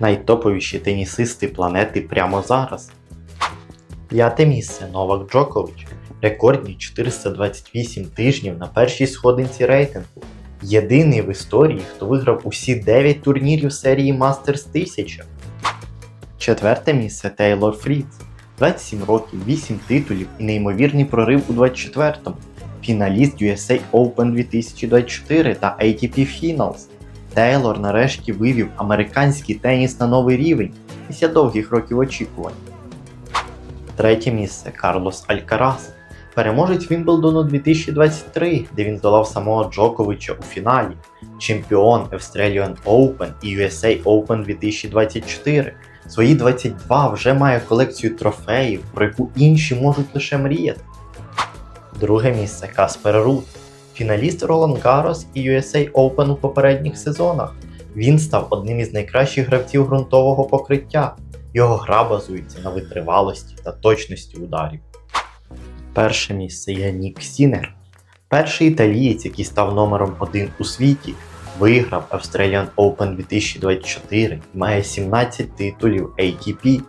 Найтоповіші тенісисти планети прямо зараз. П'яте місце Новак Джокович. Рекордні 428 тижнів на першій сходинці рейтингу. Єдиний в історії, хто виграв усі 9 турнірів серії Masters 1000. Четверте місце Тейлор Фріц. 27 років, 8 титулів і неймовірний прорив у 24-му. Фіналіст USA Open 2024 та ATP Finals. Тейлор нарешті вивів американський теніс на новий рівень після довгих років очікувань. Третє місце Карлос Алькарас. Переможець Вімблдону 2023, де він здолав самого Джоковича у фіналі, чемпіон Australian Open і USA Open 2024. Свої 22 вже має колекцію трофеїв, про яку інші можуть лише мріяти. Друге місце Каспер Рут, фіналіст Ролан Гарос і USA Open у попередніх сезонах. Він став одним із найкращих гравців ґрунтового покриття. Його гра базується на витривалості та точності ударів. Перше місце є Нік Сінер. Перший італієць, який став номером один у світі, виграв Australian Open 2024 і має 17 титулів ATP.